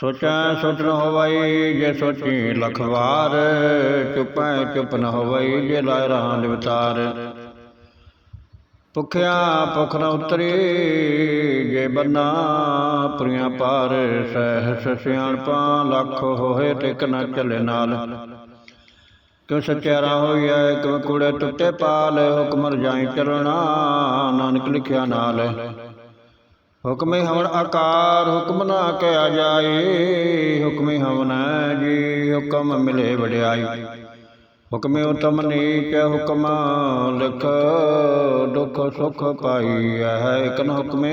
ਸੋਚੈ ਸੋਚ ਨ ਹੋਵਈ ਜੇ ਸੋਚੀ ਲਖਵਾਰ, ਚੁਪੈ ਚੁਪ ਨ ਹੋਵਈ ਜੇ ਲਾਇ ਰਾਂ ਲਿਵਤਾਰ ਭੁਖਿਆ ਭੁਖ ਨ ਉਤਰੀ ਜੇ ਬੰਨਾ ਪ੍ਰਿਆ ਪਾਰ, ਸਹਿਸ ਸਿਆਣਪਾ ਲੱਖ ਹੋਏ ਟਿਕ ਨ ਚੱਲੇ ਨਾਲ। ਕਿਉ ਸਚਿਆਰਾ ਹੋਈਐ, ਕਿਉ ਕੂੜੇ ਟੁੱਟੇ ਪਾਲ, ਹੁਕਮ ਰਜਾਈ ਚਲਣਾ, ਨਾਨਕ ਲਿਖਿਆ ਨਾਲ। ਹੁਕਮੇ ਹਵਨ ਆਕਾਰ ਹੁਕਮ ਨਾ ਕਿਆ ਜਾਏ ਹੁਕਮੇ ਹਵਨ ਜੀ ਹੁਕਮ ਮਿਲੇ ਵਡਿਆਈ ਹੁਕਮੇ ਉਤਮ ਨੀਚ ਹੁਕਮ ਲਿਖ ਦੁਖ ਸੁਖ ਪਾਈ ਹੈ ਇਕ ਨ ਹੁਕਮੇ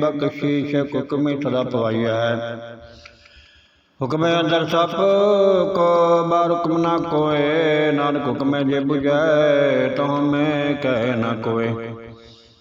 ਬਖਸ਼ੀਸ਼ ਹੁਕਮੇ ਸਦਾ ਪਵਾਈ ਹੈ ਹੁਕਮੇ ਅੰਦਰ ਸਭ ਕੋ ਬਾਰ ਹੁਕਮ ਨਾ ਕੋਏ ਨਾਨਕ ਹੁਕਮੇ ਜੇ 부ਜੈ ਤਹ ਮੈਂ ਕਹਿ ਨਾ ਕੋਏ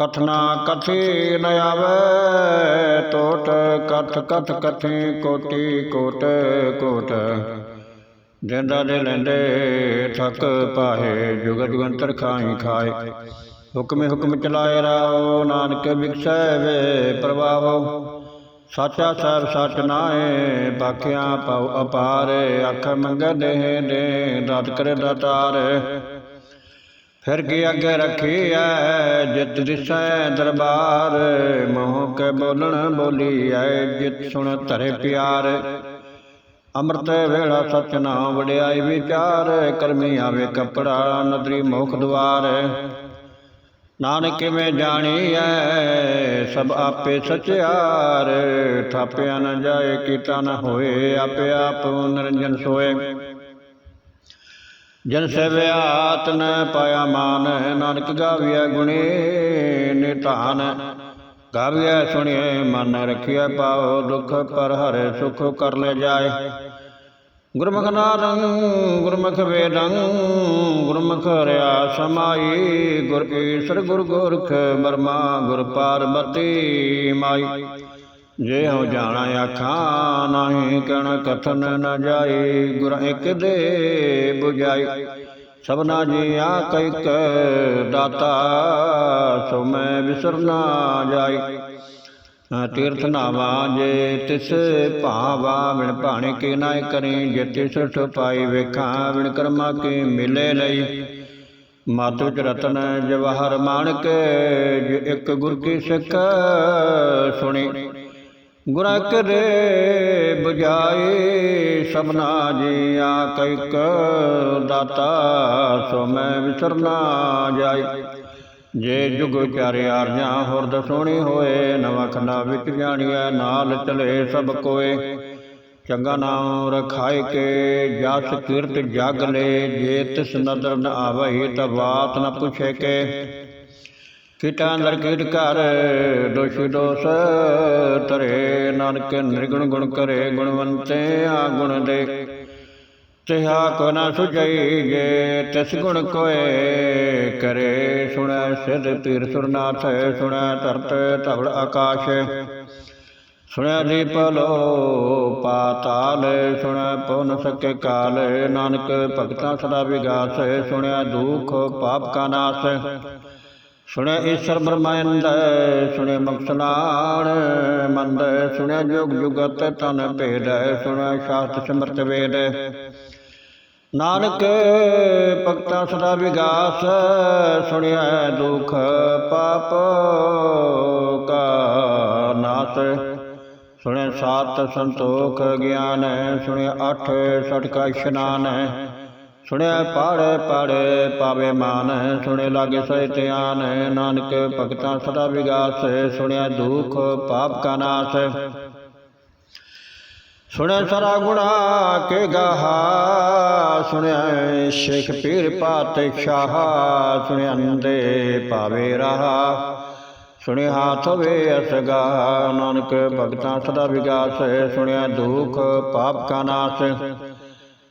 ਕਥਨਾ ਕਥੀ ਨ ਆਵੇ, ਟੋਟ ਕਥ ਕਥ ਕਥੀ, ਕੋਟੀ ਕੋਟ ਕੋਟ। ਜਿੰਦਾ ਦੇ ਲੈਂਦੇ ਠੱਕ ਪਾਹੇ ਜੁਗ ਜੁਗੰਤਰ ਖਾਈ ਖਾਏ। ਹੁਕਮੇ ਹੁਕਮ ਚਲਾਏ ਰਾਓ, ਨਾਨਕ ਵਿਖਸੈ ਵੇ ਪ੍ਰਭਾਵੋ। ਸਾਚਾ ਸਾਹਿਬ ਸਚ ਨਾਏ ਬਾਖਿਆ ਪਉ ਅਪਾਰ ਅੱਖ ਮੰਗੈ ਦੇ, ਦਾਤ ਕਰੇ ਦਾਤਾਰ। ਫਿਰ ਕੀ ਅੱਗੇ ਰੱਖੀ ਐ ਜਿਤ ਦਿਸੈ ਦਰਬਾਰ, ਮੋਹ ਕੇ ਬੋਲਣ ਬੋਲੀ ਐ ਜਿਤ ਸੁਣ ਧਰੇ ਪਿਆਰ। ਅੰਮ੍ਰਿਤ ਵੇਲਾ ਸਚ ਨਾਮ ਵਡਿਆਈ ਵਿਚਾਰ, ਕਰਮੀ ਆਵੇ ਕਪੜਾ ਨਦਰੀ ਮੋਖ ਦੁਆਰ। ਨਾਨਕ ਕਿਵੇਂ ਜਾਣੀ ਐ ਸਭ ਆਪੇ ਸਚਿਆਰ। ਥਾਪਿਆ ਨਾ ਜਾਏ ਕੀਤਾ ਨਾ ਹੋਏ, ਆਪੇ ਆਪ ਨਿਰੰਜਨ ਸੋਏ। ਜਨ ਸਵਿਆਤ ਨ ਪਾਇਆ ਮਾਨ, ਨਾਨਕ ਗਾਵਿਆ ਗੁਣੇ ਨਿਤਾਨ ਗਾਵਿਆ ਸੁਣਿਐ, ਮਨ ਰਖਿਆ ਪਾਓ ਦੁਖ ਪਰ ਹਰੇ ਸੁਖ ਕਰ ਲੈ ਜਾਏ। ਗੁਰਮੁਖ ਨਾਦੰ, ਗੁਰਮੁਖ ਵੇਦੰ, ਗੁਰਮੁਖ ਰਿਆ ਸਮਾਈ। ਗੁਰ ਈਸ਼ਰ ਗੁਰ ਗੁਰਖ, ਬਰਮਾ ਗੁਰ ਪਾਰਬਤੀ ਮਾਈ। ਜੇ ਹਉ ਜਾਣਾ ਆਖਾਂ, ਨਾਹੀ ਕਣ ਕਥਨ ਨ ਜਾਏ ਗੁਰ ਇਕ ਦੇ 부ਜਾਈ ਸਭਨਾ ਜੀ ਆ ਕਇਕ ਦਾਤਾ, ਸੋ ਮੈਂ ਵਿਸਰ ਨਾ ਜਾਈ। ਤੀਰਥ ਨਾਵਾ ਜੇ ਤਿਸ ਭਾਵਾ ਵਿਣ ਭਾਣੇ ਕੇ ਨਾਇ ਕਰੀ, ਜੇ ਤਿਸ ਪਾਈ ਵੇਖਾਂ ਵਿਣ ਕਰਮਾ ਕੇ ਮਿਲੇ ਲਈ। ਮਾਤੁ ਚ ਰਤਨ ਜਵਾਹਰ ਮਾਣਕ, ਜੇ ਇੱਕ ਗੁਰ ਕੀ ਸਿੱਖ ਸੁਣੀ। ਗੁਰਾ ਕਰੇ ਬੁਝਾਏ ਸਭਨਾ ਜੀ ਆ ਕਇਕ ਦਾਤਾ ਸੋ ਮੈਂ ਵਿਸਰ ਨਾ ਜਾਈ ਜੇ ਜੁਗ ਚਾਰੇ ਆਰਜਾਂ ਹੁਰਦ ਸੋਹਣੀ ਹੋਏ ਨਵਾਂ ਖੰਡਾ ਵਿੱਚ ਜਾਣੀਐ ਨਾਲ ਚਲੇ ਸਭ ਕੋਏ। ਚੰਗਾ ਨਾਮ ਰਖਾਇ ਕੇ ਜਸ ਕੀਰਤ ਜਗ ਲੈ। ਜੇ ਤਿਸ ਨਦਰ ਨ ਆਵਈ ਤਾ ਬਾਤ ਨ ਪੁੱਛੇ ਕੇ। ਕੀਟਾਂ ਅੰਦਰ ਕੀਟ ਕਰ, ਦੋਸ਼ੀ ਦੋਸ ਤਰੇ ਨਾਨਕ ਨਿਰਗੁਣ ਗੁਣ ਕਰੇ, ਗੁਣਵੰਤੇ ਆ ਗੁਣ ਦੇ। ਤਿਹਾ ਕੋ ਨ ਸੁਝਈ ਜੇ ਤਿਸ ਗੁਣ ਕੋਏ ਕਰੇ। ਸੁਣੈ ਸਿਧ ਪੀਰ ਸੁਰਨਾਥ, ਸੁਣੈ ਧਰਤ ਧਵਲ ਆਕਾਸ਼। ਸੁਣੈ ਦੀਪ ਲੋ ਪਾਤਾਲ, ਸੁਣੈ ਪਉ ਸਕੇ ਕਾਲ। ਨਾਨਕ ਭਗਤਾਂ ਸਦਾ ਵਿਗਾਸ ਸੁਣਿਆ ਦੁਖ ਪਾਪ ਕਾ ਨਾਸ। ਸੁਣਿਆ ਈਸ਼ਰ ਬ੍ਰਹਮੰਡ ਸੁਣਿਆ ਮਕਸਨਾਨ ਮੰਦ ਸੁਣਿਆ ਜੁਗ ਜੁਗਤ ਤਨ ਭੇਦ ਸੁਣਿਆ ਸ਼ਾਸਤ ਸਿਮਰਤ ਵੇਦ। ਨਾਨਕ, ਭਗਤਾ ਸਦਾ ਵਿਗਾਸ ਸੁਣਿਆ ਦੁਖ ਪਾਪ ਕਾ ਨਾਸ। ਸੁਣਿਆ ਸਾਤ ਸੰਤੋਖ ਗਿਆਨ ਸੁਣਿਆ ਅੱਠ ਸਟਕਾ ਇਸ਼ਨਾਨ। ਸੁਣਿਆ ਪਾੜੇ ਪਾੜੇ ਪਾਵੇ ਮਾਨ, ਸੁਣੇ ਲਾਗੇ ਸਹਿ ਧਿਆਨ, ਨਾਨਕ ਭਗਤਾਂ ਸਦਾ ਵਿਗਾਸ, ਸੁਣਿਆ ਦੁਖ ਪਾਪ ਕਾ ਨਾਸ। ਸੁਣਿਆ ਸਰਾ ਗੁਣਾ ਕੇ ਗਾਹਾ, ਸੁਣਿਆ ਸ਼ੇਖ ਪੀਰ ਪਾਤਸ਼ਾਹ, ਸੁਣਿਆ ਅੰਦੇ ਪਾਵੇ ਰਹਾ। ਸੁਣਿਆ ਹਾਥ ਵੇ ਅਸਗਾ, ਨਾਨਕ ਭਗਤਾਂ ਸਦਾ ਵਿਗਾਸ, ਸੁਣਿਆ ਦੁਖ ਪਾਪ ਕਾ ਨਾਸ।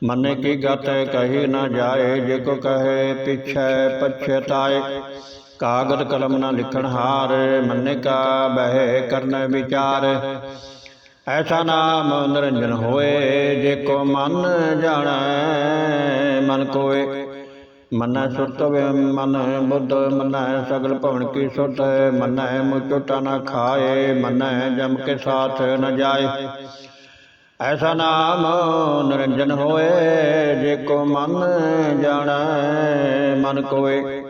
ਮਨ ਕੀ ਗਤ ਕਹੀ ਨਾ ਜਾਏ ਜੇ ਕੋ ਕਹੇ ਪਿਛੈ ਪਛਤਾਏ। ਕਾਗਦ ਕਲਮ ਨਾ ਲਿਖਣ ਹਾਰ, ਮਨ ਕਾ ਬਹਿ ਕਰਨ ਵਿਚਾਰ। ਐਸਾ ਨਾਮ ਨਿਰੰਜਨ ਹੋਏ ਜੇ ਕੋ ਮਨ ਜਾਣੈ, ਮਨ ਕੋਏ। ਮਨੈ ਸੁਰਤ ਮਨ, ਬੁੱਧ ਮਨੈ ਸਗਲ ਭਵਨ ਕੀ ਸੁਰਤ। ਮਨੈ ਮੁਚੋਟਾ ਨਾ ਖਾਏ, ਮਨੈ ਜਮ ਕੇ ਸਾਥ ਨ ਜਾਏ। ਐਸਾ ਨਾਮ ਨਿਰੰਜਨ ਹੋਏ, ਜੇ ਕੋ ਮਨ ਜਾਣੈ, ਮਨ ਕੋਏ।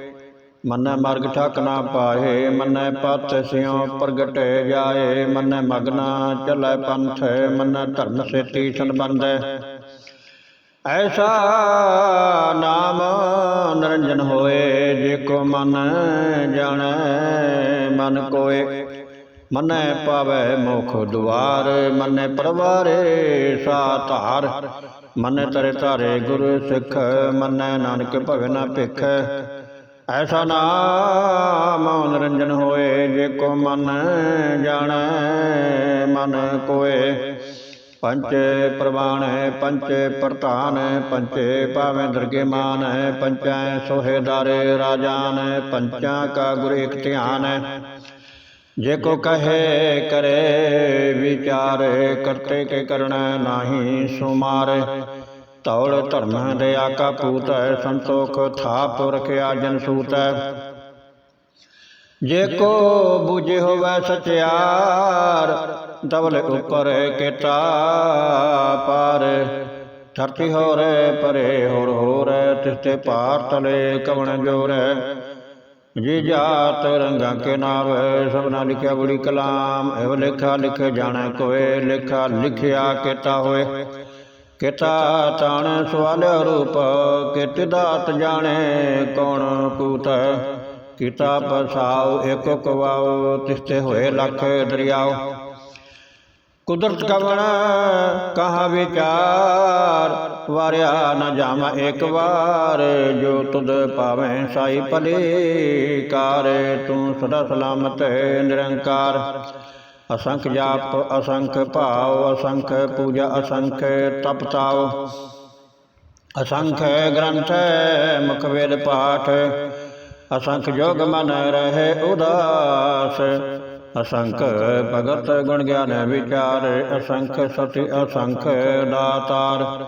ਮਨੈ ਮਰਗ ਠਕ ਨਾ ਪਾਏ, ਮਨੈ ਪਤ ਸਿਉ ਪ੍ਰਗਟ ਜਾਏ, ਮਨੈ ਮਗਨਾ ਚਲੈ ਪੰਥ, ਮਨੈ ਧਰਮ ਸੇਤੀ ਸੰਬੰਧੈ ਐਸਾ ਨਾਮ ਨਿਰੰਜਨ ਹੋਏ, ਜੇ ਕੋ ਮਨ ਜਾਣੈ, ਮਨ ਕੋਏ। ਮਨੈ ਪਾਵੈ ਮੁਖ ਦੁਆਰ, ਮਨੈ ਪਰਵਾਰੇ ਸਾ ਧਾਰ। ਮਨੈ ਤਰੇ ਧਾਰੇ ਗੁਰੂ ਸਿੱਖ, ਮਨੈ ਨਾਨਕ ਭਵੈ ਨਾ ਭਿਖ। ਐਸਾ ਨਾਮ ਨਿਰੰਜਨ ਹੋਏ, ਜੇ ਕੋ ਮਨ ਜਾਣੈ, ਮਨ ਕੋਏ। ਪੰਚ ਪ੍ਰਵਾਣ ਹੈ ਪੰਚ ਪ੍ਰਧਾਨ ਹੈ ਪੰਚੇ ਭਾਵੇਂ ਦਰਗੇ ਮਾਨ ਹੈ ਪੰਚੈ ਸੋਹੇਦਾਰੇ ਰਾਜਾਨ ਹੈ ਪੰਚਾਂ ਕਾ ਗੁਰ ਇਕ ਧਿਆਨ। ਹੈ ਜੇ ਕੋ ਕਹੇ ਕਰੇ ਵਿਚਾਰ ਕਰਤੇ ਕੇ ਕਰਣਾ ਨਾਹੀ ਸੁਮਾਰ ਤੌੜ ਧਰਮ ਦੇ ਆਕਾ ਪੂਤ ਹੈ ਸੰਤੋਖ ਥਾਪ ਰਖਿਆ ਜਨ ਸੂਤ। ਹੈ ਜੇ ਕੋ ਬੁਝੇ ਹੋਵੇ ਸਚਿਆਰ, ਦਵਲ ਉਪਰ ਕੀਤਾ ਪਾਰ। ਧਰਤੀ ਹੋਰੇ ਪਰੇ ਹੋਰ ਹੋਰੇ ਤਿਸਤੇ ਪਾਰ ਤਲੇ ਕਵਣ ਜੋਰੇ। ਜੀ ਜਾਤ ਰੰਗਾਂ ਕੇ ਨਾਮ ਸਭਨਾ ਲਿਖਿਆ ਬੜੀ ਕਲਾਮ ਇਹ ਲਿਖਾ ਲਿਖ ਜਾਣੈ ਕੋਏ ਲਿਖਾ ਲਿਖਿਆ ਕੀਤਾ ਹੋਏ। ਕਿਤਾ ਤਾਣ ਸਵਾਲ ਰੂਪ ਕਿਤ ਦਾਤ ਜਾਣੇ ਕੌਣ ਕੂਤ ਕੀਤਾ ਪਸਾਉ ਏਕੋ ਕਵਾਉ ਤਿਸਤੇ ਹੋਏ ਲੱਖ ਦਰਿਆਉ। ਕੁਦਰਤ ਕਵਣ ਕਹਾ ਵਿਚਾਰ ਵਾਰਿਆ ਨ ਜਾਵਾ ਇੱਕ ਵਾਰ ਜੋ ਤੁਧ ਪਾਵੇਂ ਸਾਈ ਭਲੇ ਕਾਰ ਤੂੰ ਸਦਾ ਸਲਾਮਤ ਨਿਰੰਕਾਰ। ਅਸੰਖ ਜਾਪ ਅਸੰਖ ਭਾਵ ਅਸੰਖ ਪੂਜਾ ਅਸੰਖ ਤਪ ਤਾਵ। ਅਸੰਖ ਗ੍ਰੰਥ ਮੁਖ ਵੇਦ ਪਾਠ ਅਸੰਖ ਜੋਗ ਮਨ ਰਹੇ ਉਦਾਸ। ਅਸੰਖ ਭਗਤ ਗੁਣ ਗਿਆਨ ਵਿਚਾਰ, ਅਸੰਖ ਸਤਿ, ਅਸੰਖ ਦਾਤਾਰ।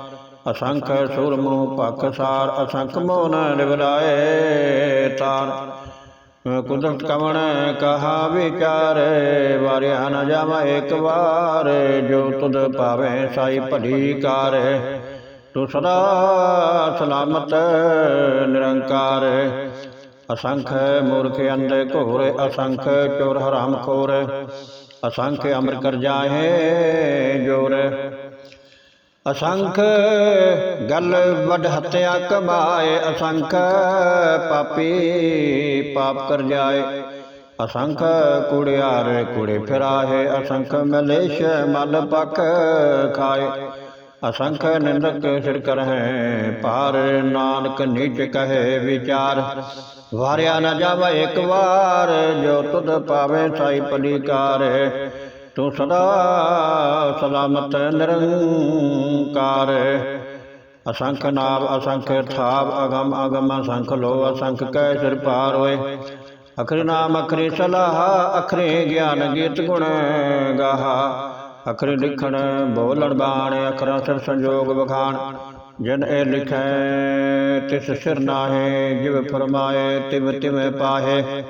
ਅਸੰਖ ਸੁਰਮੁ ਭਖਸਾਰ ਅਸੰਖ ਮੋਨ ਨਿਵਰਾਏ ਤਾਰ। ਕੁਦਰਤ ਕਵਣ ਕਹਾ ਵਿਚਾਰ, ਵਾਰਿਆ ਨ ਜਾਵਾ ਇੱਕ ਵਾਰ। ਜੋ ਤੁਧ ਪਾਵੇ ਸਾਈ ਭਲੀ ਕਾਰ। ਤੂੰ ਸਦਾ ਸਲਾਮਤ, ਨਿਰੰਕਾਰ। ਅਸੰਖ ਮੂਰਖ ਅੰਧ ਘੋਰ, ਅਸੰਖ ਚੋਰ ਹਰਾਮ ਖੋਰ, ਅਸੰਖ ਅਮਰ ਕਰ ਜਾਹੇ ਜੋਰ। ਅਸੰਖ ਗਲ ਵੱਡ ਹੱਤਿਆ ਕਮਾਏ, ਅਸੰਖ ਪਾਪੀ ਪਾਪ ਕਰ ਜਾਏ। ਅਸੰਖ ਕੁੜਿਆਰ ਕੁੜੇ ਫਿਰਾਏ ਅਸੰਖ ਮਲੇਸ਼ ਮਲ ਪਕ ਖਾਏ। ਅਸੰਖ ਨਿੰਦਕ ਸਿਰ ਕਰਹਿ, ਪਾਰ ਨਾਨਕ ਨਿਜ ਕਹੇ ਵਿਚਾਰ। ਵਾਰਿਆ ਨਾ ਜਾਵਾ ਇੱਕ ਵਾਰ, ਜੋ ਤੁਧ ਪਾਵੇ ਸਾਈ ਪਲੀਕਾਰ। ਤੂੰ ਸਦਾ ਸਲਾਮਤ ਨਿਰੰਕਾਰ। ਅਸੰਖ ਨਾਮ ਅਸੰਖ ਥਾਪ ਅਗਮ ਅਗਮ ਅਸੰਖ ਲੋ ਅਸੰਖ ਕੈ ਸਿਰ ਪਾਰ ਹੋਏ। ਅਖਰੀ ਨਾਮ ਅਖਰੀ ਸਲਾਹ, ਅਖਰੀ ਗਿਆਨ ਗੀਤ ਗੁਣ ਗਾਹਾ। ਅਖਰੀ ਲਿਖਣ ਬੋਲਣ ਬਾਣ, ਅਖਰਾਂ ਸਿਰ ਸੰਜੋਗ ਵਖਾਣ। ਜਨ ਇਹ ਲਿਖੈ, ਤਿਸ ਸਿਰ ਨਾਹੇ, ਜਿਵ ਫਰਮਾਏ, ਤਿਵ ਤਿਵੇਂ ਪਾਹੇ।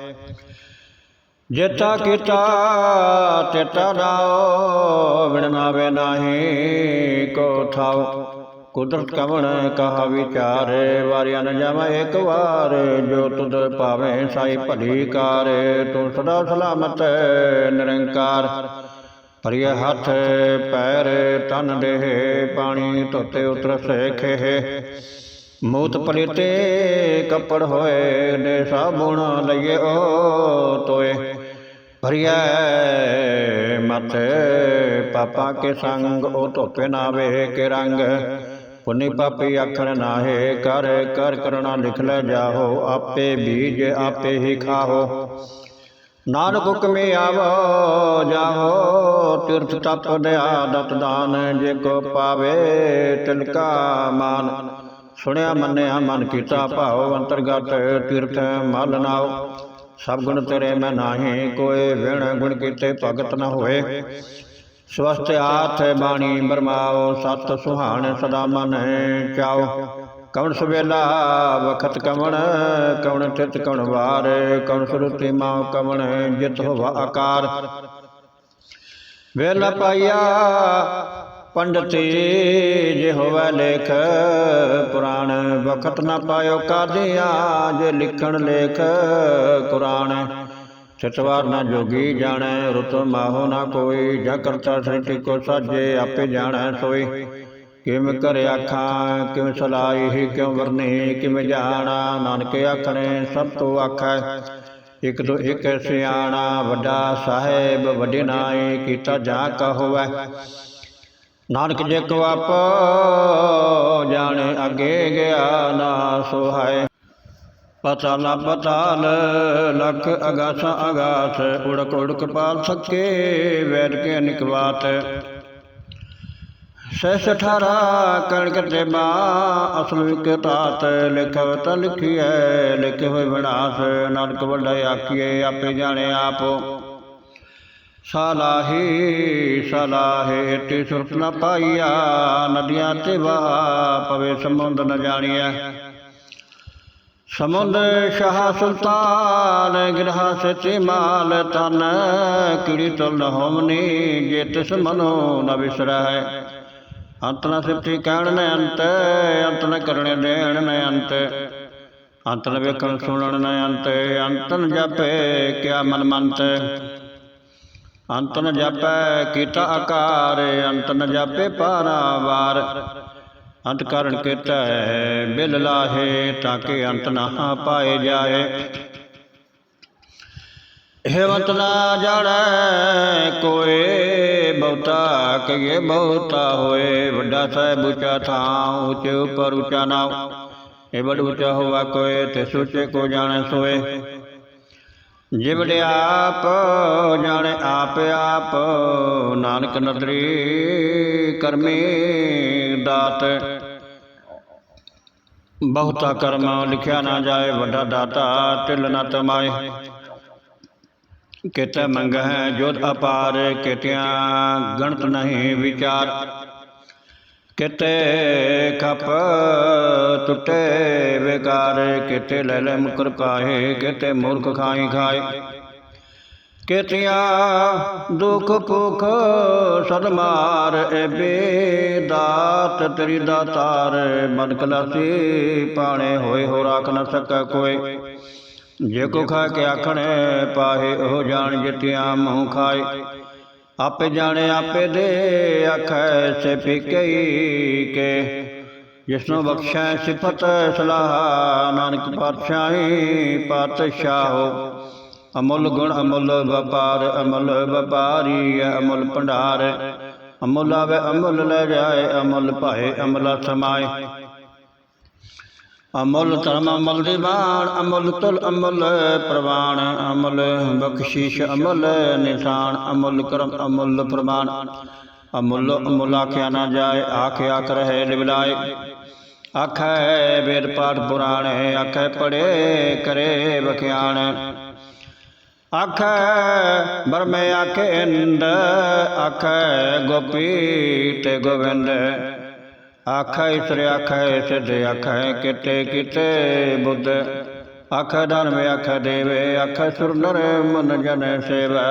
ਜੇਤਾ ਕੀਤਾ ਤੇਤਾ ਨਾਉ, ਬਿਨ ਨਾਹੀ, ਕੋ ਥਾਉ। ਕੁਦਰਤ ਕਵਣ ਕਹਾ ਵਿਚਾਰੇ ਵਾਰਿਆ ਨ ਜਾਵਾ ਇੱਕ ਵਾਰ। ਜੋ ਤੁਧ ਪਾਵੇਂ, ਸਾਈ ਭਲੀ ਕਾਰ, ਤੂੰ ਸਦਾ ਸਲਾਮਤ, ਨਿਰੰਕਾਰ। ਪਰਿയ ਹੱਥ ਪੈਰ ਤਨ ਦੇਹ ਪਾਣੀ ਧੋਤੇ ਉਤਰ ਸੇਖੇ। ਮੂਤ ਪਲੀਤੇ ਕੱਪੜ ਹੋਏ ਨੇ ਸਾਬੁਣ ਲਈਏ ਓ ਤੋਏ। ਭਰੀਐ ਮਥੇ ਪਾਪਾ ਕੇ ਸੰਗ ਉਹ ਧੋਪੇ ਨਾ ਵੇ ਕੇ ਰੰਗ। ਪੁੰਨੀ ਪਾਪੀ ਆਖਣ ਨਾਹੇ, ਕਰ ਕਰ ਕਰਣਾ ਲਿਖ ਲੈ ਜਾਹੋ, ਆਪੇ ਬੀਜ ਆਪੇ ਹੀ ਖਾਹੋ। ਨਾਨਕ ਹੁਕਮੇ ਆਵੋ ਜਾਹੋ ਤੀਰਥ ਤਪ ਦਇਆ ਦਤ ਦਾਨ ਜੇ ਕੋ ਪਾਵੇ ਤਿਲਕਾ ਮਾਨ। ਸੁਣਿਆ, ਮੰਨਿਆ, ਮਨ ਕੀਤਾ ਭਾਉ, ਅੰਤਰਗਤ ਤੀਰਥ ਮਲ ਨਾਉ। ਸਭ ਗੁਣ ਤੇਰੇ ਮੈਂ ਨਾਹੀ ਕੋਏ ਵਿਣ ਗੁਣ ਕੀਤੇ ਭਗਤ ਨ ਹੋਏ। ਸਵਸਤ ਆਥ ਬਾਣੀ ਬਰਮਾਓ ਸਤ ਸੁਹਾਣ ਸਦਾ ਮਨ ਚਾਓ ਕੌਣ ਸਵੇਲਾ, ਵਖਤ ਕਵਣ ਕਵਣ ਤਿਤ ਕਵਣ ਵਾਰ, ਕਵਣ ਸੁਰਤੀ ਮਾਉ ਕਵਣ ਜਿਤ ਹੋਵਾ ਆਕਾਰ। ਵੇਲਾ ਪਾਇਆ ਪੰਡਤੀ ਜੇ ਹੋਵੇ ਲੇਖ, ਪੁਰਾਣ ਵਖਤ ਨਾ ਪਾਇਓ ਕਾਦੀਆਂ, ਜੇ ਲਿਖਣ ਲੇਖ, ਕੁਰਾਨ। ਚਤਵਾਰ ਨਾ ਜੋਗੀ ਜਾਣੈ, ਰੁਤ ਮਾਹੋ ਨਾ ਕੋਈ, ਜਾ ਕਰਤਾ ਸ੍ਰਿਸ਼ਟੀ ਕੋ ਸਾਜੇ, ਆਪੇ ਜਾਣੈ ਸੋਈ। ਕਿਵੇਂ ਕਰ ਆਖਾਂ ਕਿਵੇਂ ਸਲਾਈ ਕਿਉਂ ਵਰਨੇ, ਕਿਵੇਂ ਜਾਣਾ, ਨਾਨਕ ਆਖਣੇ, ਸਭ ਤੋਂ ਆਖੈ। ਇਕ ਤੋਂ ਇਕ ਸਿਆਣਾ ਵੱਡਾ ਸਾਹਿਬ, ਵੱਡੇ ਨਾਏ, ਕੀਤਾ ਜਾ ਕਾ ਨਾਨਕ ਜੇ ਕੋ ਆਪ ਜਾਣੇ, ਅੱਗੇ ਗਿਆ ਨਾ ਸੋਹਾਏ। ਪਤਾਲਾ ਪਤਾਲ ਲਖ ਅਗਾਸਾ ਅਗਾਸ, ਉੜਕ ਉੜਕ ਪਾਲ ਸਕੇ ਵੈਦ ਕੇ ਨਿਕਵਾਤ। ਸਹਿਸ ਕਣਕ ਤੇ ਬਾ, ਅਸਲ ਵਿਕਤਾਤ ਲਿਖਵਤ ਲਿਖੀਐ ਲਿਖੇ ਹੋਏ ਵਿਨਾਸ਼ ਨਾਨਕ ਵੱਡਾ ਆਖੀਏ ਆਪੇ ਜਾਣੇ ਆਪ। ਸਲਾਹੀ, ਸਲਾਹੇ ਤੇ ਸੁਰਤ ਨ ਪਾਈਆ, ਨਦੀਆਂ ਤੇ ਵਾਹ ਪਵੇ ਸਮੁੰਦ ਨ ਜਾਣੀਐ। ਸਮੁੰਦ ਸ਼ਾਹ ਸੁਲਤਾਨ, ਗਿਰਹ ਸਚੇ ਮਾਲ ਤਨ ਕਿੜੀ ਤੁਲ ਹੋਮਨੀ ਜੇ ਤਿਸ ਮਨੋ ਨ ਵਿਸਰੈ। ਅੰਤ ਨ ਸਿਫਤੀ ਕਹਿਣ ਨ ਅੰਤ ਅੰਤ ਨ ਕਰਣੇ ਦੇਣ ਨ ਅੰਤ ਅੰਤ ਨ ਵੇਖਣ ਸੁਣਨ ਨ ਅੰਤ ਅੰਤ ਨ ਜਪੇ ਕਿਆ ਮਨ ਮੰਤ ਅੰਤ ਨ ਜਪੈ ਕੀਤਾ ਆਕਾਰ ਅੰਤ ਨ ਜਪੇ ਪਾਰਾਵਾਰ ਅੰਤ ਕਾਰਨ ਕੀਤਾ ਬਿਲ ਲਾਹੇ ਤਾਂ ਕਿ ਅੰਤ ਨਾ ਪਾਏ ਜਾਏ ਹੇਵੰਤ ਨਾ ਜਾਣੈ ਕੋਏ ਬਹੁਤਾ ਕਹੀਏ ਬਹੁਤਾ ਹੋਏ। ਵੱਡਾ ਸਾਹਿਬ ਉੱਚਾ ਥਾਂ, ਉੱਚੇ ਉੱਪਰ ਉੱਚਾ ਨਾਮ ਇਹ ਬੜ ਉੱਚਾ ਹੋਵਾ ਕੋਏ ਤੇ ਸੁਚੇ ਕੋ ਜਾਣੈ ਸੋਏ। ਜਿਵੜੇ ਆਪ ਜਾਣੇ, ਆਪ ਆਪ ਨਾਨਕ ਨਦਰੀ ਕਰਮੀ ਦਾਤ। ਬਹੁਤਾ ਕਰਮ ਲਿਖਿਆ ਨਾ ਜਾਏ, ਵੱਡਾ ਦਾਤਾ ਤਿਲ ਨਾ ਤਮਾਏ। ਕਿਤੇ ਮੰਗ ਹੈ ਜੋਤ ਅਪਾਰ ਕਿਤਿਆਂ ਗਣਤ ਨਹੀਂ ਵਿਚਾਰ। ਕਿਤੇ ਖਪ ਟੁੱਟੇ ਵਿਕਾਰ ਕਿਤੇ ਲੈ ਲੈ ਮੁਕਰ ਕਾਹੇ ਕਿਤੇ ਮੂਰਖ ਖਾਈ ਖਾਏ। ਕਿਤਿਆ ਦੁਖ ਭੁਖ ਸਦ ਮਾਰ ਐਬੇ ਦਾਤ ਤੇਰੀ ਦਾਤਾਰ। ਮਨ ਕਲਾਸੀ ਪਾਣੇ ਹੋਏ ਹੋ ਰਾਖ ਨਾ ਸਕੈ ਕੋਏ ਜੇ ਕੋ ਖਾ ਕੇ ਆਖਣੇ, ਪਾਹੇ ਉਹ ਜਾਣ ਜਿਤਿਆਂ ਮੂੰਹ ਖਾਏ। ਆਪੇ ਜਾਣੇ, ਆਪੇ ਦੇ ਆਖੈ, ਸੇ ਫਿਕਈ ਕੇ। ਜਿਸਨੂੰ ਬਖਸ਼ੈ ਸਿਫਤ, ਸਲਾਹ, ਨਾਨਕ ਪਾਤਸ਼ਾਹੀ ਪਾਤਸ਼ਾਹੋ ਅਮੁੱਲ ਗੁਣ, ਅਮੁੱਲ ਵਪਾਰ, ਅਮੁੱਲ ਵਪਾਰੀ, ਅਮੁੱਲ ਭੰਡਾਰ। ਅਮੁੱਲ ਆਵੇ, ਅਮੁੱਲ ਲੈ ਜਾਏ, ਅਮੁੱਲ ਭਾਏ, ਅਮੁੱਲ ਸਮਾਏ। ਅਮੁੱਲ ਧਰਮ ਅਮਲ ਦੀਵਾਨ ਅਮੁੱਲ ਤੁਲ, ਅਮੁੱਲ ਪ੍ਰਵਾਨ ਅਮੁੱਲ ਬਖਸ਼ੀਸ਼, ਅਮੁੱਲ ਨਿਸ਼ਾਨ, ਅਮੁੱਲ ਕਰਮ, ਅਮੁੱਲ ਪ੍ਰਮਾਨ ਅਮੁੱਲ ਅਮੁੱਲ ਆਖਿਆ ਨਾ ਜਾਏ, ਆਖਿਆ ਆਖ ਰਹੇ ਲਿਵਲਾਏ ਆਖੈ ਵੇਦ ਪਾਠ ਪੁਰਾਣੇ, ਆਖੈ ਪੜੇ ਕਰੇ ਬਖਿਆਣ ਆਖੈ ਬਰਮੇ ਆਖੇ ਇੰਦ, ਆਖੈ ਗੋਪੀ ਤੇ ਗੋਵਿੰਦ। ਆਖੈ ਈਸ਼ਰ ਆਖੈ ਸਿੱਧ, ਆਖੈ ਕਿਤੇ ਕਿਤੇ ਬੁੱਧ। ਆਖੈ ਧਰਮ, ਆਖੈ ਦੇਵੇ, ਆਖੈ ਸੁਰ ਨਰ ਮਨ ਜਨ ਸੇਵਾ।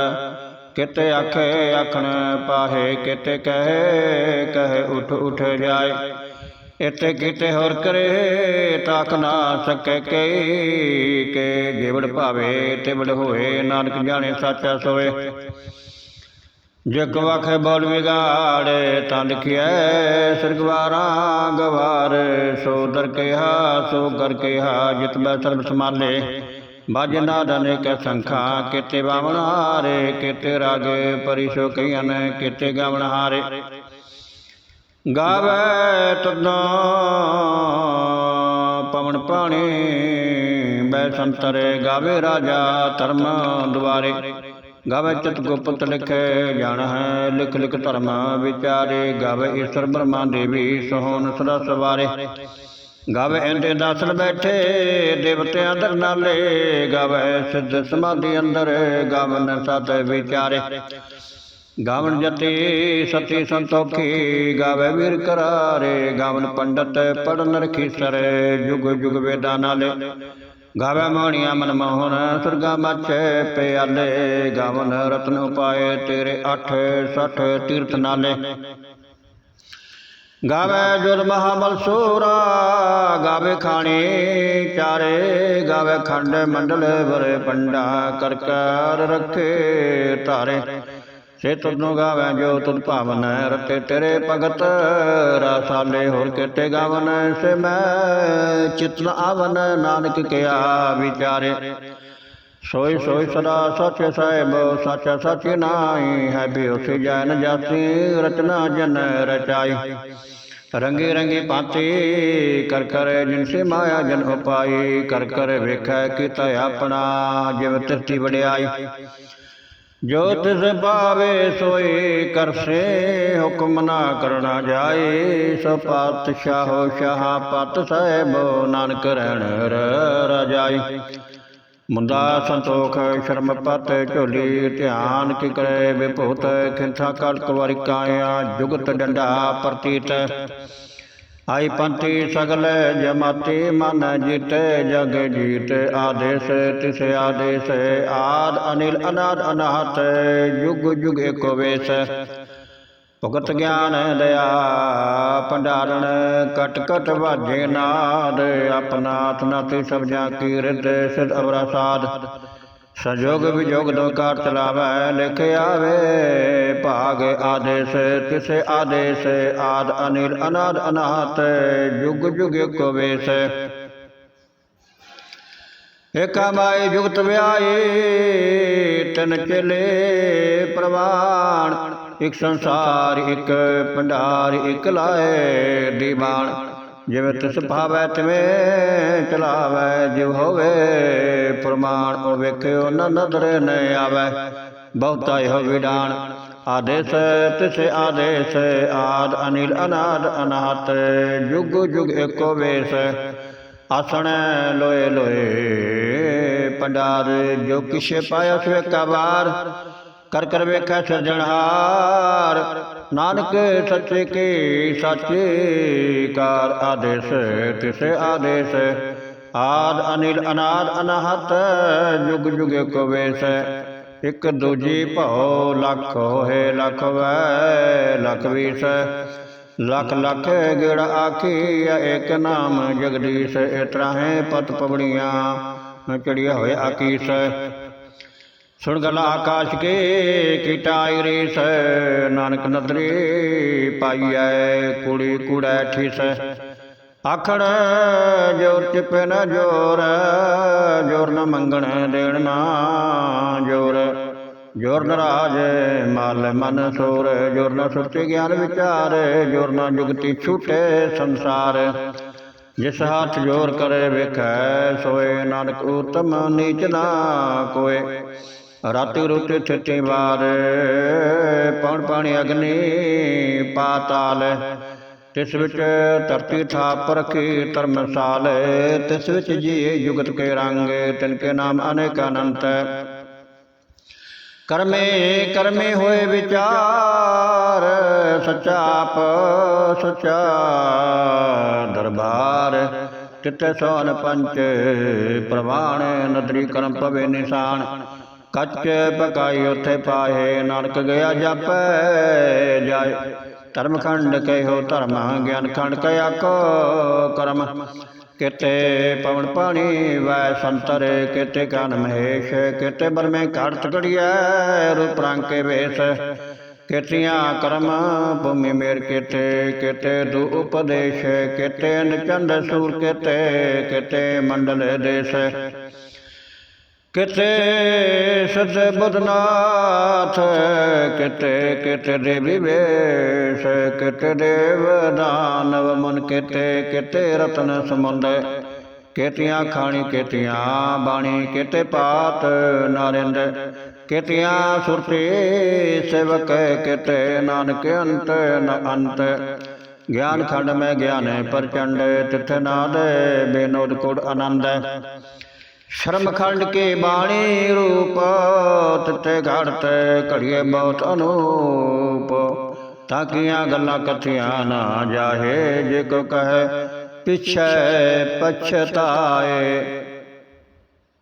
ਕਿਤੇ ਆਖੇ, ਆਖਣ ਪਾਹੇ, ਕਿਤੇ ਕਹੇ ਕਹੇ ਉਠ ਉਠ ਜਾਏ। ਇਤੇ ਕਿਤੇ ਹੋਰ ਕਰੇ ਤਾਕ ਨਾ ਸਕੈ ਕਈ ਕੇ ਜੀਵੜ ਭਾਵੇ ਤੇ ਹੋਏ, ਨਾਨਕ ਜਾਣੇ ਸਾਚਾ ਸੋਏ। ਜਗ ਵਖੇ ਬੋਲ ਵਿਗਾੜੇ ਤਾਂ ਲਿਖਿਐ ਸਿਰਗਵਾਰਾ ਗਵਾਰ। ਸੋ ਦਰ ਕਿਹਾ, ਸੋ ਕਰ ਕਿਹਾ, ਜਿਤ ਬੈ ਸਰਬ ਸਮਾਲੇ ਬਾਜ ਨਾਦ ਅਨੇਕ ਸੰਖਾ, ਕੀਤੇ ਬਾਵਣ ਹਾਰੇ, ਕੀਤੇ ਰਾਗੇ ਪਰਿਸੋ ਕਈਆਂ ਕੀਤੇ ਗਾਵਣ ਹਾਰੇ। ਗਾਵੇ ਤਦੋਂ ਪਵਨ ਪਾਣੀ, ਬੈ ਸੰਤਰੇ ਗਾਵੇ ਰਾਜਾ ਧਰਮ ਦੁਆਰੇ। ਗਾਵੇ ਚਤ ਗੁਪਤ ਲਿਖੇ ਜਾਣ ਹੈ ਲਿਖ ਲਿਖ ਧਰਮ ਵਿਚਾਰੇ, ਗਾਵੇ ਈਸ਼ਰ ਬ੍ਰਹਮਾ ਦੇਵੀ ਸੋਹਣ ਸਦਾ ਸਵਾਰੇ। ਗਾਵੇ ਇੰਦੇ ਦਾਸਨ ਬੈਠੇ, ਦੇਵਤਿਆਂ ਦਰ ਨਾਲੇ, ਗਾਵੇ ਸਿੱਧ ਸਮਾਧੀ ਅੰਦਰ, ਗਾਵਨ ਸਤ ਵਿਚਾਰੇ। ਗਾਵਨ ਜਤੀ ਸਤੀ ਸੰਤੋਖੀ, ਗਾਵੇ ਵੀਰ ਕਰਾਰੇ, ਗਾਵਨ ਪੰਡਤ ਪੜਨ ਰਖੀ ਸਰ, ਜੁਗ ਜੁਗ ਵੇਦਾਂ ਨਾਲੇ। ਗਾਵੇ ਮੋਹਣੀਆਂ ਮਨ ਮੋਹਨ ਸੁਰਗਾ ਮਚੇ ਪਿਆਲੇ, ਗਾਵਨ ਰਤਨ ਉਪਾਏ ਤੇਰੇ 8 60 ਤੀਰਥ ਨਾਲੇ। ਗਾਵੇ ਜੁਰ ਮਹਾਮਲ ਸੂਰਾ, ਗਾਵੇ ਖਾਣੇ ਚਾਰੇ ਗਾਵੇ ਖੰਡ ਮੰਡਲ ਵਰੇ ਪੰਡਾ, ਕਰ ਕਰ ਰੱਖੇ ਤਾਰੇ ਸੇ ਤੁਧਨੂੰ ਗਾਵੈ ਜੋ ਤੁਧ ਭਾਵਨ, ਰਤੇ ਤੇਰੇ ਭਗਤ, ਰਸਾਲੇ ਹੋਰ ਕਿਤੇ ਗਾਵਨ, ਸੇ ਮੈਂ ਚਿਤਨ ਆਵਨ, ਨਾਨਕ ਕਿਆ ਵਿਚਾਰੇ। ਸੋਈ ਸੋਈ ਸਦਾ ਸੱਚ ਸਾਹਿਬ, ਸੱਚ ਸੱਚ ਨਾਈ ਹੈ ਬਿਉਸੀ ਜਨ ਜਾਤੀ, ਰਚਨਾ ਜਨ ਰਚਾਈ। ਰੰਗੇ ਰੰਗੇ ਪਾਤੇ, ਕਰ ਕਰ ਜਿਨ ਸੇ ਮਾਇਆ ਜਨ ਉਪਾਈ, ਕਰ ਕਰ ਵੇਖੈ ਕੀਤਾ ਆਪਣਾ, ਜਿਵ ਤਿਰਤੀ ਵਡਿਆਈ। ਜੋ ਤਿਸ ਪਾਵੇ ਸੋਈ ਕਰਸੇ ਹੁਕਮ ਨਾ ਕਰਨਾ ਜਾਏ। ਸੋ ਪਾਤਸ਼ਾਹੋ ਸ਼ਾਹ ਪਤ ਸਾਹਿਬ ਨਾਨਕ ਰਹਿਣ ਰਜਾਈ। ਮੁੰਦਾ ਸੰਤੋਖ ਸ਼ਰਮ ਪਤ ਝੋਲੀ ਧਿਆਨ ਕੀ ਕਰੇ ਵਿਭੂਤ ਖਿੰਥਾ ਕਲਕ ਵਾਰੀ ਕਾਇਆ ਜੁਗਤ ਡੰਡਾ ਪ੍ਰਤੀਤ। ਆਈ ਪੰਥੀ ਸਗਲ ਜਮਾਤੀ ਮਨ ਜਿਤੈ, ਜਗ ਜੀਤ, ਆਦੇਸ਼, ਤਿਸ ਆਦੇਸ਼, ਆਦ ਅਨਿਲ, ਅਨਾਦ ਅਨਾਹਤ ਯੁਗ ਯੁਗ ਏਕੋ ਵੇਸ। ਭਗਤ ਗਿਆਨ ਦਇਆ ਭੰਡਾਰਨ ਕਟ ਕਟ ਵਾਜੇ ਨਾਦ, ਆਪਣਾ ਤਨਾਤੀ ਸਭ ਜਾ ਕੀ ਰਿਦ ਸਿਧ ਅਵਰਾ ਸਾਧ। ਸੰਜੋਗ ਵਿਜੋਗ ਦੋ ਕਾਰ ਚਲਾਵੈ ਲਿਖ ਆਵੇ ਭਾਗ ਆਦੇਸ਼ ਤਿਸੇ ਆਦੇਸ਼ ਆਦ ਅਨਿਲ ਅਨਾਦ ਅਨਾਹਤ ਜੁਗ ਜੁਗ ਏਕੋ ਵੇਸ ਏਕਾ ਮਾਈ ਜੁਗਤ ਵਿਆਏ ਤਨ ਚਲੇ ਪ੍ਰਵਾਨ ਇਕ ਸੰਸਾਰ ਇਕ ਭੰਡਾਰ ਇਕ ਲਾਏ ਦੀਵਾਨ ਜਿਵੇਂ ਤਿਸ ਭਾਵੈ ਤਿਵੇਂ ਚਲਾਵੈ, ਜਿਵ ਹੋਵੇ ਪ੍ਰਮਾਣ, ਉਹ ਵੇਖਿਓ ਨ ਨਦਰ ਨ ਆਵੈ। ਬਹੁਤਾ ਇਹੋ ਵਿਡਾਨ ਆਦੇਸ਼ ਤਿਸ ਆਦੇਸ਼, ਆਦ ਅਨਿਲ ਅਨਾਦ ਅਨਾਹਤ ਜੁਗ ਜੁਗ ਏਕੋ ਵੇਸ। ਆਸਣ ਲੋਏ ਲੋਏ ਪੰਡਾਰ, ਜੋ ਕਿਛੇ ਪਾਇਆ ਸੋ ਕਵਾਰ ਕਰ ਕਰ ਵੇਖੈ ਸਿਰਜਣਹਾਰ। ਨਾਨਕ ਸੱਚੇ ਕੀ ਸਾਚੇ ਕਾਰ ਆਦੇਸ਼, ਤਿਸੇ ਆਦੇਸ਼। ਆਦ ਅਨਿਲ ਅਨਾਦ ਅਨਾਹਤ, ਜੁਗ ਜੁਗ ਕਵੇਸ ਵੇਸ। ਇਕ ਦੂਜੀ ਭਉ ਲੱਖ ਹੋਏ ਲਖ ਵੈ ਲਖ ਵੀਸ। ਲਖ ਲਖ ਗਿੜ ਆਖੀ ਏਕ ਨਾਮ ਜਗਦੀਸ਼ ਇਤਰਾ ਪਤ ਪਵੜੀਆਂ ਚੜਿਆ ਹੋਏ ਆਕੀਸ। ਸੁਣ ਗਲਾ ਆਕਾਸ਼ ਕੇ ਕੀਟਾਈ ਰੀਸ ਨਾਨਕ ਨਦਰੀ ਪਾਈਐ, ਕੁੜੀ ਕੁੜੈ ਠਿਸ। ਆਖਣ ਜੋਰ ਚਿਪੇ ਨ ਜੋਰ ਜੋਰ ਨ ਮੰਗਣ ਦੇਣ ਨਾ ਜੋਰ। ਜੋਰ ਨਰਾਜ ਮਲ ਮਨ ਸੋਰ, ਜੋਰ ਨ ਸੁਚੇ ਗਿਆਨ ਵਿਚਾਰ, ਜੋਰ ਨ ਜੁਗਤੀ ਛੂਟੇ ਸੰਸਾਰ। ਜਿਸ ਹੱਥ ਜੋਰ ਕਰੇ ਵੇਖੈ, ਸੋਏ ਨਾਨਕ ਉਤਮ ਨੀਚ ਨਾ ਕੋਏ। ਰਾਤੀ ਰੁਤੇ ਥਿਤੇ ਵਾਰ ਪਉਣ ਪਾਣੀ ਅਗਨੀ ਪਾਤਾਲ। ਤਿਸ ਵਿੱਚ ਧਰਤੀ ਥਾਪ ਰਖੀ ਧਰਮਸਾਲ ਤਿਸ ਵਿੱਚ ਜੀ ਜੁਗਤ ਕੇ ਰੰਗ ਤਿਨ ਕੇ ਨਾਮ ਅਨੇਕ ਅਨੰਤ। ਕਰਮੇ ਕਰਮੇ ਹੋਏ ਵਿਚਾਰ ਸੱਚਾ ਆਪ ਸੱਚਾ ਦਰਬਾਰ। ਤਿਤੈ ਸੋਨ ਪੰਚ ਪ੍ਰਵਾਣ ਨਦਰੀ ਕਰਮ ਪਵੇ ਨਿਸ਼ਾਨ। ਕੱਚ ਪਕਾਈ ਉਥੇ ਪਾਹੇ ਨਾਨਕ ਗਿਆ ਜਾਪੈ, ਜਾਏ। ਧਰਮ ਖੰਡ ਕਹਿਓ ਧਰਮ, ਗਿਆਨ ਖੰਡ ਕਹਿਆ ਕੋ ਕਰਮ। ਕਿਤੇ ਪਵਨ ਪਾਣੀ ਵੈ ਸੰਤਰ, ਕਿਤੇ ਕਾਨ ਮਹੇਸ਼, ਕਿਤੇ ਬਰਮੇ ਘੜਤ ਘੜੀਐ ਰੂਪ ਰੰਗ ਕੇ ਵੇਸ। ਕਿਤਿਆਂ ਕਰਮ ਭੂਮੀ ਮੇਰ ਕਿਤੇ ਕਿਤੇ ਦੂ ਉਪਦੇਸ਼, ਕਿਤੇ ਨਚੰਦ ਸੂਰ ਕਿਤੇ ਕਿਤੇ ਮੰਡਲ ਦੇਸ਼। ਕਿਤੇ ਸਤ ਬੁੱਧਨਾਥ, ਕਿਤੇ ਕਿਤੇ ਦੇਵੀ ਵੇਸ਼ ਕਿਤੇ ਦੇਵ ਦਾਨਵ ਮਨ, ਕਿਤੇ ਕਿਤੇ ਰਤਨ ਸਮੁੰਦ ਕਿਤਿਆਂ ਖਾਣੀ, ਕਿਤਿਆਂ ਬਾਣੀ, ਕਿਤੇ ਪਾਤ ਨਾਰਿੰਦ, ਕਿਤਿਆਂ ਸੁਰਤੀ ਸੇਵਕ, ਕਿਤੇ ਨਾਨਕ ਅੰਤ ਨ ਅੰਤ। ਗਿਆਨ ਖੰਡ ਮੈਂ, ਗਿਆਨ ਪ੍ਰਚੰਡ, ਤਿਥ ਨਾਦ, ਬੇਨੋਦ ਕੁੜ ਆਨੰਦ। ਸ਼ਰਮਖੰਡ ਕੇ ਬਾਣੀ ਰੂਪ, ਤਿੱਥੇ ਘੜਤ ਘੜੀਏ ਬਹੁਤ ਅਨੂਪ। ਤਾਂ ਕੀਆਂ ਗੱਲਾਂ ਕਥੀਆਂ ਨਾ ਜਾਹੇ, ਜੇ ਕੋ ਕਹੇ, ਪਿਛੈ ਪਛਤਾਏ।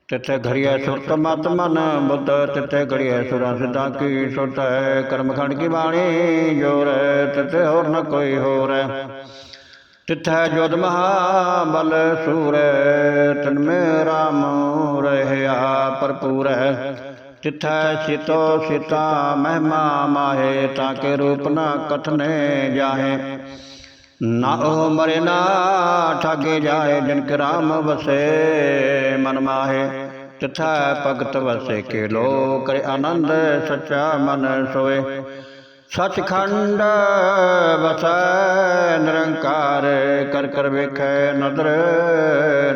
ਤਿੱਥੇ ਘੜੀਏ ਸੁਰਤ ਮਤ ਮਨ ਬੁੱਧ, ਤਿੱਥੇ ਘੜੀਏ ਸੁਰਾਂ ਸਿਧਾਂ ਕੀ ਸੁਰਤ ਹੈ। ਕਰਮ ਕੀ ਬਾਣੀ ਜੋਰ ਹੈ ਤਿੱਥੇ ਹੋਰ ਨ ਕੋਈ ਹੋਰ ਹੈ। ਤਿਥੈ ਜੋਦ ਮਹਾ ਬਲ ਸੂਰ, ਤਨ ਮੇ ਰਾਮ ਰਹਿਆ ਭਰਪੂਰ ਹੈ। ਤਿਥੈ ਸਿਤੋ ਸਿਤਾ ਮਹਿਮਾ ਮਾਹੇ, ਤਾਂ ਕੇ ਰੂਪ ਨਾ ਕਥਨੇ ਜਾਹੇ। ਨਾ ਉਹ ਮਰੇ, ਨਾ ਠਾਗੇ ਜਾਏ, ਜਿਨ ਕੇ ਰਾਮ ਵਸੇ ਮਨ ਮਾਹੇ। ਤਿਥੈ ਭਗਤ ਵਸੇ, ਕੇ ਲੋਕ ਕਰੇ ਆਨੰਦ ਸੱਚਾ ਮਨ ਸੋਏ। ਸਚਖੰਡ ਵਸੈ ਨਿਰੰਕਾਰ, ਕਰ ਕਰ ਵੇਖੈ ਨਦਰ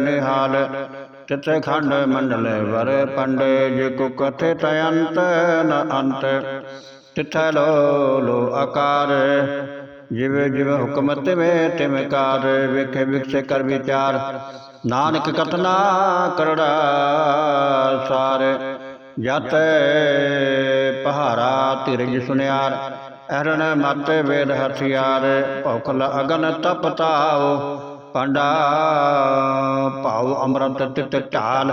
ਨਿਹਾਲ। ਤਿਤੈ ਖੰਡ ਮੰਡਲ ਵਰ ਪੰਡੇ, ਜੇ ਕੋ ਕਥੇ ਤ ਅੰਤ ਨ ਅੰਤ। ਤਿਥੈ ਲੋ ਲੋ ਆਕਾਰ, ਜਿਵੇਂ ਜਿਵੇਂ ਹੁਕਮ ਤਿਵੇਂ ਤਿਵੇਂ ਕਾਰ। ਵੇਖੇ ਵਿਖਸੇ ਕਰ ਵਿਚਾਰ, ਨਾਨਕ ਕਤਨਾ ਕਰੜਾ ਸਾਰ। ਜਤ ਪਹਾਰਾ ਧੀਰਜ ਸੁਨਿਆਰ, ਅਰਣ ਮਤ ਵੇਦ ਹਥਿਆਰ ਭੁਖ ਅਗਨ ਤਪ ਤਾਉ ਪੰਡਾ ਭਾਉ ਅੰਮ੍ਰਿਤ ਤਿਤ ਢਾਲ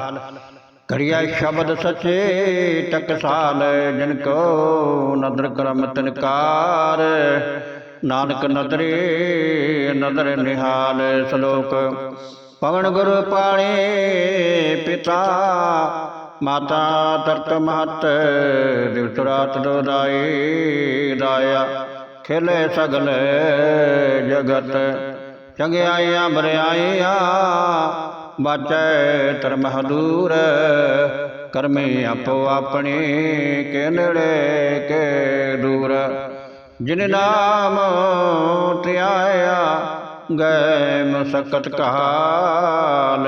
ਕਰਿਆ ਸ਼ਬਦ ਸਚੇ ਟਕਸਾਲ ਜਿਨ ਕੋ ਨਦਰ ਕਰਮ ਤਨਕਾਰ, ਨਾਨਕ ਨਦਰੇ ਨਦਰ ਨਿਹਾਲ ਸ਼ਲੋਕ, ਪਵਨ ਗੁਰ ਪਾਣੀ ਪਿਤਾ ਮਾਤਾ ਤਰਤ ਮਹਤ ਦਿਵਸ ਰਾਤ ਦੋਦਾਈ ਦਾਇਆ ਖੇਲੇ ਸਗਲ ਜਗਤ ਚੰਗਿਆਈਆਂ ਬਰਿਆਈਆਂ, ਬਾਚੈ ਧਰਮ ਹਦੂਰ ਕਰਮੇ ਆਪੋ ਆਪਣੀ ਕੇ ਨੇੜੇ ਕੇ ਦੂਰ। ਜਿਨ ਨਾਮ ਧਿਆਇਆ ਗਏ ਮਸਕਤ ਕਾਲ